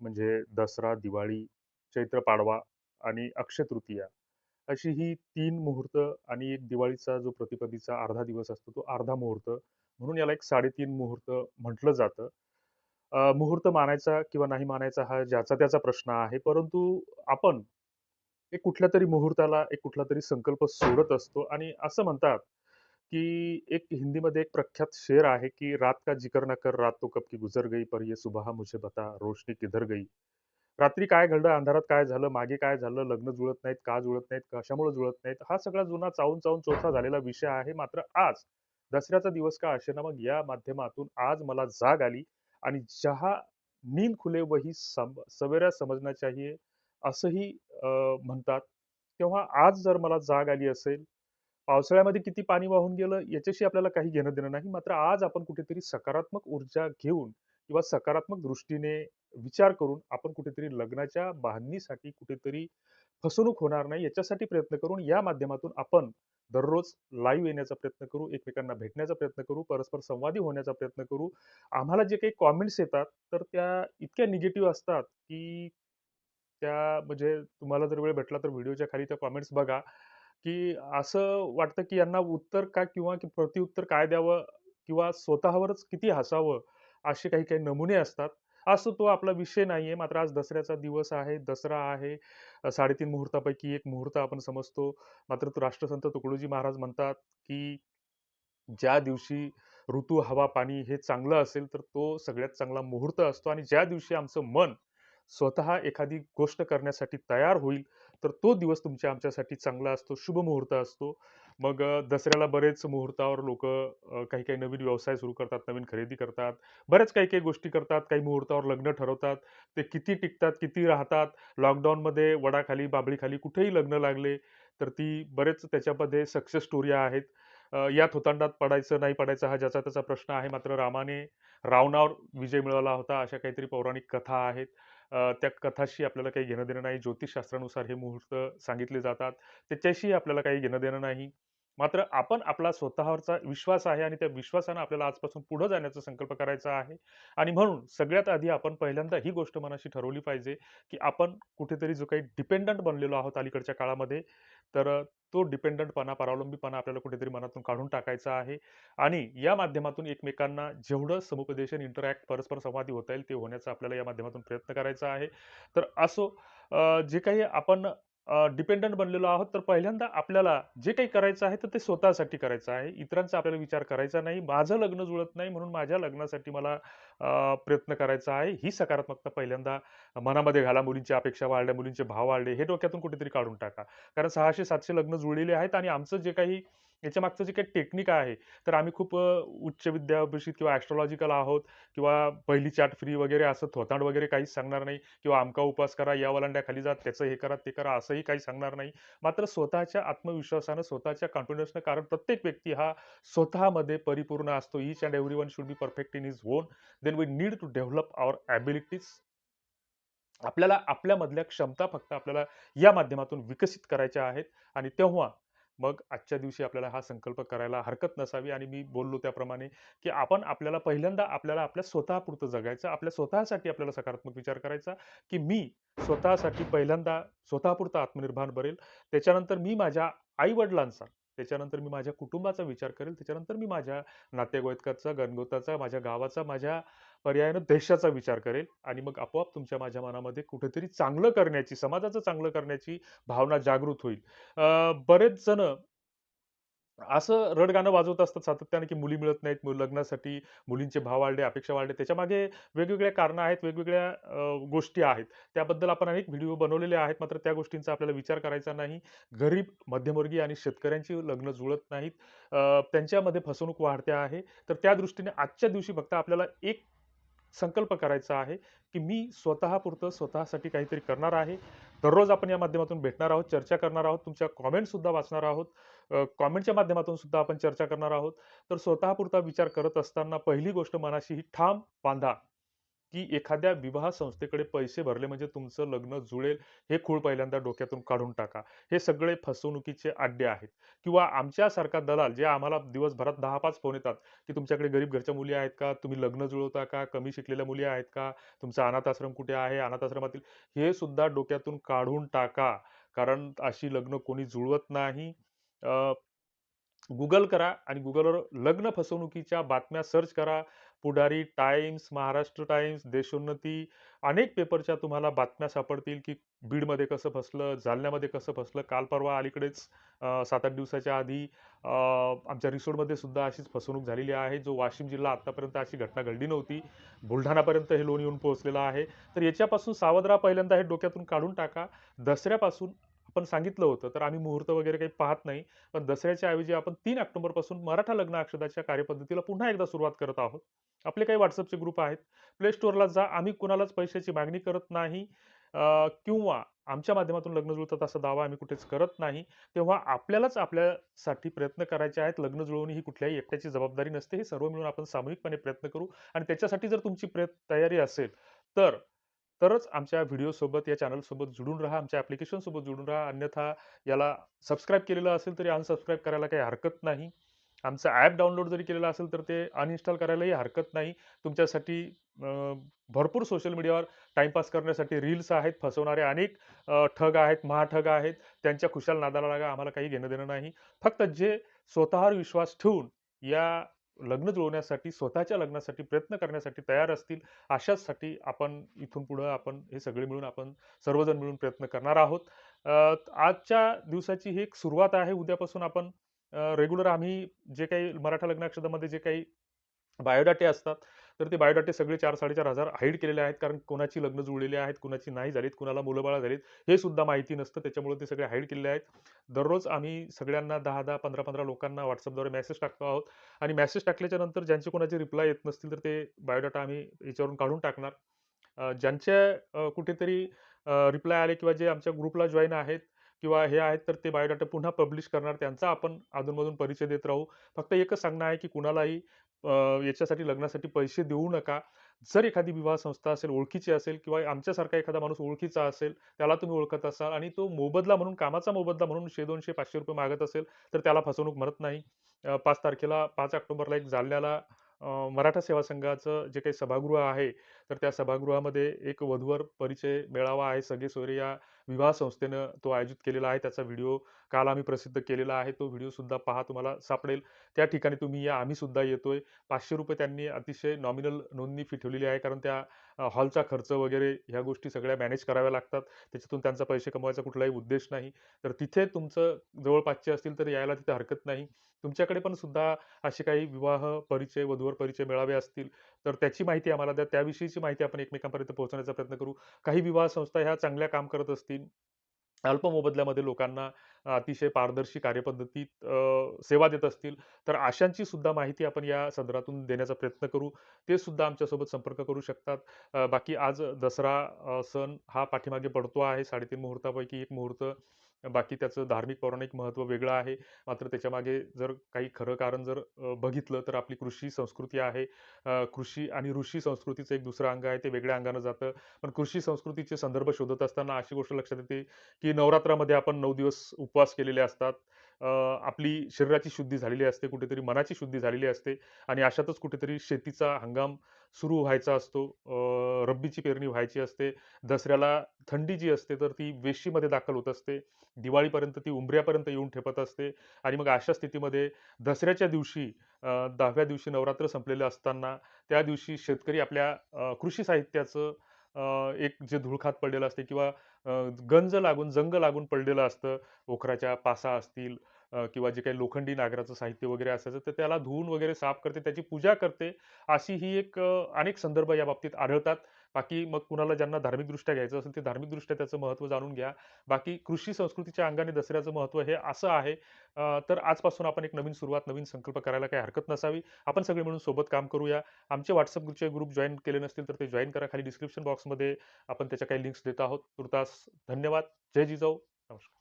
म्हणजे दसरा, दिवाळी, चैत्र पाडवा आणि अक्षय तृतीया अशी ही तीन मुहूर्त आणि एक दिवाळीचा जो प्रतिपदीचा अर्धा दिवस असतो तो अर्धा मुहूर्त म्हणून याला एक 3.5 मुहूर्त म्हटलं जातं. मुहूर्त मानायचा किंवा नाही मानायचा हा ज्याचा त्याचा प्रश्न आहे. परंतु आपण एक कुठल्या तरी मुहूर्ताला एक कुठला तरी संकल्प सोडत असतो आणि असं म्हणतात, की एक हिंदीमध्ये एक प्रख्यात शेर आहे, की "रात का जिकर ना कर, रात तो कब की गुजर गई, पर ये सुबह मुझे बता, रोशनी किधर गई." रात्री काय घडलं, अंधारात काय झालं, मागे काय झालं, लग्न जुळत नाहीत, का जुळत नाहीत, कशामुळे जुळत नाहीत, हा सगळा जुना चावून-चावून चोथा झालेला विषय आहे. मात्र आज दसऱ्याचा दिवस का असे ना मग या माध्यमातून आज मला जाग आली आणि जहा नींद खुले वही सम सवेरा समजण्याच्याही असंही म्हणतात. तेव्हा आज जर मला जाग आली असेल, पावसाळ्यामध्ये किती पाणी वाहून गेलं याच्याशी आपल्याला काही घेणं-देणं नाही. मात्र आज आपण कुठेतरी सकारात्मक ऊर्जा घेऊन किंवा सकारात्मक दृष्टीने विचार करून आपण कुठेतरी लग्नाच्या बांधणीसाठी कुठेतरी फसवणूक होणार नाही याच्यासाठी प्रयत्न करून या माध्यमातून आपण दररोज लाईव्ह येण्याचा प्रयत्न करू, एकमेकांना भेटण्याचा प्रयत्न करू, परस्पर संवादी होण्याचा प्रयत्न करू. आम्हाला जे काही कॉमेंट्स येतात, तर त्या इतक्या निगेटिव्ह असतात, की त्या म्हणजे तुम्हाला जर वेळ भेटला तर व्हिडिओच्या खाली त्या कॉमेंट्स बघा, की असं वाटतं, की यांना उत्तर काय किंवा की प्रतिउत्तर काय द्यावं किंवा स्वतःवरच किती हसावं, असे काही-काही नमुने असतात. असं तो आपला विषय नाहीये. मात्र आज दसऱ्याचा दिवस आहे, दसरा आहे. साडेतीन मुहूर्तापैकी एक मुहूर्त आपण समजतो. मात्र तो राष्ट्रसंत तुकडोजी महाराज म्हणतात, की ज्या दिवशी ऋतू, हवा, पाणी हे चांगलं असेल, तर तो सगळ्यात चांगला मुहूर्त असतो आणि ज्या दिवशी आमचं मन स्वतः एखादी गोष्ट करण्यासाठी तयार होईल, तर तो दिवस तुमच्या आमच्यासाठी चांगला असतो, शुभ मुहूर्त असतो. मग दसऱ्याला बरेच मुहूर्तावर लोक काही-काही नवीन व्यवसाय सुरू करतात, नवीन खरेदी करतात. बऱ्याच काही-काही गोष्टी करतात. काही मुहूर्तावर लग्न ठरवतात. ते किती टिकतात, किती राहतात. लॉकडाऊनमध्ये वडाखाली, बाबळीखाली कुठेही लग्न लागले, तर ती बरेच त्याच्यामध्ये सक्सेस स्टोरी आहेत. या थोतांडात पडायचं, नाही पडायचं हा ज्याचा त्याचा प्रश्न आहे. मात्र रामाने रावणावर विजय मिळवला होता, अशा काहीतरी पौराणिक कथा आहेत. त्या कथाशी आपल्याला काही घेणं-देणं नाही. ज्योतिषशास्त्रानुसार हे मुहूर्त सांगितले जातात. त्याच्याशी आपल्याला काही घेणं-देणं नाही. मात्र आपण आपला स्वतःवरचा विश्वास आहे आणि त्या विश्वासानं आपल्याला आजपासून पुढे जाण्याचा संकल्प करायचा आहे आणि म्हणून सगळ्यात आधी आपण पहिल्यांदा ही गोष्ट मनाशी ठरवली पाहिजे, की आपण कुठेतरी जो काही डिपेंडंट बनलेलो आहोत अलीकडच्या काळामध्ये, तर तो डिपेंडंटपणा, परावलंबीपणा आपल्याला कुठेतरी मनातून काढून टाकायचा आहे आणि या माध्यमातून एकमेकांना जेवढं समुपदेशन, इंटरॅक्ट, परस्पर संवादी होता येईल, ते होण्याचा आपल्याला या माध्यमातून प्रयत्न करायचा आहे. तर असो जे काही आपण डिपेंडंट बनलेलो आहोत, तर पहिल्यांदा आपल्याला जे काही करायचं आहे, तर ते स्वतःसाठी करायचं आहे. इतरांचा आपल्याला विचार करायचा नाही. माझं लग्न जुळत नाही, म्हणून माझ्या लग्नासाठी मला प्रयत्न करायचा आहे. ही सकारात्मकता पहिल्यांदा मनामध्ये घाला. मुलींची अपेक्षा वाढल्या, मुलींचे भाव वाढले, हे डोक्यातून कुठेतरी काढून टाका. कारण सहाशे सातशे लग्न जुळलेले आहेत आणि आमचं जे काही याच्यामागचं जे काही टेक्निक आहे, तर आम्ही खूप उच्च विद्याभिषित किंवा ॲस्ट्रोलॉजिकल आहोत किंवा पहिली चाट फ्री वगैरे असं थोतांड वगैरे काहीच सांगणार नाही किंवा आमका उपास करा, या वलांड्याखाली जा, त्याचं हे करा, ते करा, असंही काही सांगणार नाही. मात्र स्वतःच्या आत्मविश्वासानं, स्वतःच्या कॉन्फिडन्सनं कारण प्रत्येक व्यक्ती हा स्वतःमध्ये परिपूर्ण असतो. Each and everyone should be perfect in his own. Then we need to develop our abilities आपल्याला आपल्यामधल्या क्षमता फक्त आपल्याला या माध्यमातून विकसित करायच्या आहेत आणि तेव्हा मग आजच्या दिवशी आपल्याला हा संकल्प करायला हरकत नसावी आणि मी बोललो त्याप्रमाणे, की आपण आपल्याला पहिल्यांदा आपल्याला आपल्या स्वतःपुरतं जगायचं. आपल्या स्वतःसाठी आपल्याला सकारात्मक विचार करायचा, की मी स्वतःसाठी पहिल्यांदा स्वतःपुरता आत्मनिर्भर बनेल. त्याच्यानंतर मी माझ्या आई-वडिलांचा, त्याच्यानंतर मी माझ्या कुटुंबाचा विचार करेल. त्याच्यानंतर मी माझ्या नातेवाईकाचा, गणगोताचा, माझ्या गावाचा, माझ्या पर्यायानं देशाचा विचार करेल आणि मग आपोआप तुमच्या माझ्या मनामध्ये कुठेतरी चांगलं करण्याची, समाजाचं चांगलं करण्याची भावना जागृत होईल. बरेच जण असं रडगाणं वाजवत असतात सातत्याने, की मुली मिळत नाहीत मु लग्नासाठी, मुलींचे भाव वाढले, अपेक्षा वाढले त्याच्यामागे वेगवेगळ्या कारणं आहेत, वेगवेगळ्या गोष्टी आहेत. त्याबद्दल आपण अनेक व्हिडिओ बनवलेले आहेत. मात्र त्या गोष्टींचा आपल्याला विचार करायचा नाही. गरीब, मध्यमवर्गीय आणि शेतकऱ्यांची लग्न जुळत नाहीत. त्यांच्यामध्ये फसवणूक वाढते आहे. तर त्या दृष्टीने आजच्या दिवशी फक्त आपल्याला एक संकल्प करायचा आहे, की मी स्वतःपुरतं स्वतःसाठी काहीतरी करणार आहे. दररोज आपण या माध्यमातून भेटणार आहोत, चर्चा करणार आहोत, तुमच्या कॉमेंटसुद्धा वाचणार आहोत. कॉमेंटच्या माध्यमातून सुद्धा आपण चर्चा करणार आहोत. तर स्वतःपुरता विचार करत असताना पहिली गोष्ट मनाशी ही ठाम बांधा, की एखाद्या विवाह संस्थेकडे पैसे भरले म्हणजे तुमचं लग्न जुळेल हे खूळ पहिल्यांदा डोक्यातून काढून टाका. हे सगळे फसवणुकीचे आड्डे आहेत. किंवा आमच्यासारखा दलाल जे आम्हाला दिवसभरात दहा पाच फोन येतात की तुमच्याकडे गरीब घरच्या मुली आहेत का? तुम्ही लग्न जुळवता का? कमी शिकलेल्या मुली आहेत का? तुमचा अनाथ आश्रम कुठे आहे? अनाथ आश्रमातील हे सुद्धा डोक्यातून काढून टाका. कारण अशी लग्न कोणी जुळवत नाही. गुगल करा आणि गुगलवर लग्न फसवणुकीच्या बातम्या सर्च करा. पुढारी टाइम्स महाराष्ट्र टाइम्स देशोन्नती अनेक पेपरच्या तुम्हाला बातम्या सापडतील की बीडमध्ये कसं फसलं जालन्यामध्ये कसं फसलं. काल परवा अलीकडेच सात आठ दिवसाच्या आधी आमच्या रिसोडमध्ये सुद्धा अशीच फसवणूक झालेली आहे. जो वाशिम जिल्हा आत्तापर्यंत अशी घटना घडली नव्हती. बुलढाणापर्यंत हे लोन येऊन पोहोचलेलं आहे. तर याच्यापासून सावधरा पहिल्यांदा हे डोक्यातून काढून टाका. दसऱ्यापासून आपण सांगितलं होतं तर आम्ही मुहूर्त वगैरे काही पाहत नाही. पण दसऱ्याच्या ऐवजी आपण तीन ऑक्टोबरपासून मराठा लग्न अक्षदाच्या कार्यपद्धतीला पुन्हा एकदा सुरुवात करत आहोत. आपले काही व्हॉट्सअपचे ग्रुप आहेत. प्ले स्टोअरला जा. आम्ही कुणालाच पैशाची मागणी करत नाही. किंवा आमच्या माध्यमातून लग्न जुळतात असा दावा आम्ही कुठेच करत नाही. तेव्हा आपल्यालाच आपल्यासाठी प्रयत्न करायचे आहेत. लग्न जुळवणे ही कुठल्याही एकट्याची जबाबदारी नसते. हे सर्व मिळून आपण सामूहिकपणे प्रयत्न करू. आणि त्याच्यासाठी जर तुमची प्रयत्न तयारी असेल तर तरच आमच्या व्हिडिओसोबत या चॅनलसोबत जुडून राहा आमच्या ॲप्लिकेशनसोबत जुडून राहा. अन्यथा याला सबस्क्राईब केलेलं असेल तरी अनसबस्क्राईब करायला काही हरकत नाही. आमचं ॲप डाउनलोड जरी केलेलं असेल तर ते अनइन्स्टॉल करायलाही हरकत नाही. तुमच्यासाठी भरपूर सोशल मीडियावर टाईमपास करण्यासाठी रील्स आहेत फसवणारे अनेक ठग आहेत महाठग आहेत. त्यांच्या खुशाल नादाला लागा आम्हाला काही घेणं देणं नाही. फक्त जे स्वतःवर विश्वास ठेवून या लग्न जुळवण्यासाठी स्वतःच्या लग्नासाठी प्रयत्न करण्यासाठी तयार असतील अशाचसाठी आपण इथून पुढं आपण हे सगळे मिळून आपण सर्वजण मिळून प्रयत्न करणार आहोत. आजच्या दिवसाची ही एक सुरुवात आहे. उद्यापासून आपण रेग्युलर आम्ही जे काही मराठा लग्नाक्षदामध्ये जे काही बायोडाटे असतात तर ते बायोडाटे सगळे चार साडेचार हजार हाईड केलेले आहेत कारण कोणाची लग्न जुळलेली आहेत कुणाची नाही झालीत कुणाला मुलंबाळा झालीत हे सुद्धा माहिती नसतं. त्याच्यामुळे ते सगळे हाईड केलेले आहेत. दररोज आम्ही सगळ्यांना दहा दहा पंधरा पंधरा लोकांना व्हॉट्सअपद्वारे मेसेज टाकतो आहोत. आणि मेसेज टाकल्याच्या नंतर ज्यांचे कोणाचे रिप्लाय येत नसतील तर ते बायोडाटा आम्ही याच्यावरून काढून टाकणार. ज्यांच्या कुठेतरी रिप्लाय आले किंवा जे आमच्या ग्रुपला जॉईन आहेत किंवा हे आहेत तर ते बायोडाटा पुन्हा पब्लिश करणार. त्यांचा आपण अधूनमधून परिचय देत राहू. फक्त एकच सांगणं आहे की कुणालाही याच्यासाठी लग्नासाठी पैसे देऊ नका. जर एखादी विवाह संस्था असेल ओळखीची असेल किंवा आमच्यासारखा एखादा माणूस ओळखीचा असेल त्याला तुम्ही ओळखत असाल आणि तो मोबदला म्हणून कामाचा मोबदला म्हणून शे दोनशे पाचशे रुपये मागत असेल तर त्याला फसवणूक म्हणत नाही. पाच तारखेला पाच ऑक्टोबरला एक जालन्याला मराठा सेवा संघाचं जे काही सभागृह आहे तर त्या सभागृहामध्ये एक वधूवर परिचय मेळावा आहे. सगळे सोयरे या विवाह संस्थेनं तो आयोजित केलेला आहे. त्याचा व्हिडिओ काल आम्ही प्रसिद्ध केलेला आहे. तो व्हिडिओसुद्धा पहा तुम्हाला सापडेल. त्या ठिकाणी तुम्ही या. आम्हीसुद्धा येतो येतोय. पाचशे रुपये त्यांनी अतिशय नॉमिनल नोंदणी फी ठेवलेली आहे. कारण त्या हॉलचा खर्च वगैरे ह्या गोष्टी सगळ्या मॅनेज कराव्या लागतात. त्याच्यातून त्यांचा पैसे कमवायचा कुठलाही उद्देश नाही. तर तिथे तुमचं जवळपासचे असतील तर यायला तिथे हरकत नाही. तुमच्याकडे पण सुद्धा असे काही विवाह परिचय वधूवर परिचय मेळावे असतील. तर त्याची माहिती आम्हाला द्या. त्याविषयीची माहिती आपण एकमेकांपर्यंत पोहोचवण्याचा प्रयत्न करू. काही विवाह संस्था ह्या चांगल्या काम करत असतील. अल्प मोबदल्यामध्ये लोकांना अतिशय पारदर्शी कार्यपद्धतीत सेवा देत असतील तर अशांची सुद्धा माहिती आपण या सदरातून देण्याचा प्रयत्न करू. ते सुद्धा आमच्यासोबत संपर्क करू शकतात. बाकी आज दसरा सण हा पाठीमागे पडतो आहे. साडेतीन मुहूर्तापैकी एक मुहूर्त बाकी त्याचं धार्मिक पौराणिक महत्त्व वेगळं आहे. मात्र त्याच्यामागे जर काही खरं कारण जर बघितलं तर आपली कृषी संस्कृती आहे. कृषी आणि ऋषी संस्कृतीचं एक दुसरं अंग आहे ते वेगळ्या अंगानं जातं. पण कृषी संस्कृतीचे संदर्भ शोधत असताना अशी गोष्ट लक्षात येते की नवरात्रामध्ये आपण नऊ दिवस उपवास केलेले असतात. आपली शरीराची शुद्धी झालेली असते कुठेतरी मनाची शुद्धी झालेली असते आणि अशातच कुठेतरी शेतीचा हंगाम सुरू व्हायचा असतो. रब्बीची पेरणी व्हायची असते. दसऱ्याला थंडी जी असते तर ती वेशीमध्ये दाखल होत असते. दिवाळीपर्यंत ती उंबऱ्यापर्यंत येऊन ठेपत असते. आणि मग अशा स्थितीमध्ये दसऱ्याच्या दिवशी दहाव्या दिवशी नवरात्र संपलेलं असताना त्या दिवशी शेतकरी आपल्या कृषी साहित्याचं एक जे धुळखात पडलेलं असते किंवा गंज लागून जंग लागून पडलेलं असतं. ओखराच्या पासा असतील किंवा जे काही लोखंडी नागराचं साहित्य वगैरे असायचं तर त्याला धुवून वगैरे साफ करते त्याची पूजा करते. अशी ही एक अनेक संदर्भ या बाबतीत आढळतात. बाकी मग कुणाला ज्यांना धार्मिकदृष्ट्या घ्यायचं असेल ते धार्मिकदृष्ट्या त्याचं महत्त्व जाणून घ्या. बाकी कृषी संस्कृतीच्या अंगाने दसऱ्याचं महत्त्व हे असं आहे. तर आजपासून आपण एक नवीन सुरुवात नवीन संकल्प करायला काही हरकत नसावी. आपण सगळे मिळून सोबत काम करूया. आमचे व्हॉट्सअप ग्रुपचे ग्रुप जॉईन केले नसतील तर ते जॉईन करा. खाली डिस्क्रिप्शन बॉक्समध्ये आपण त्याच्या काही लिंक्स देत आहोत. तुर्तास धन्यवाद. जय जिजाऊ. नमस्कार.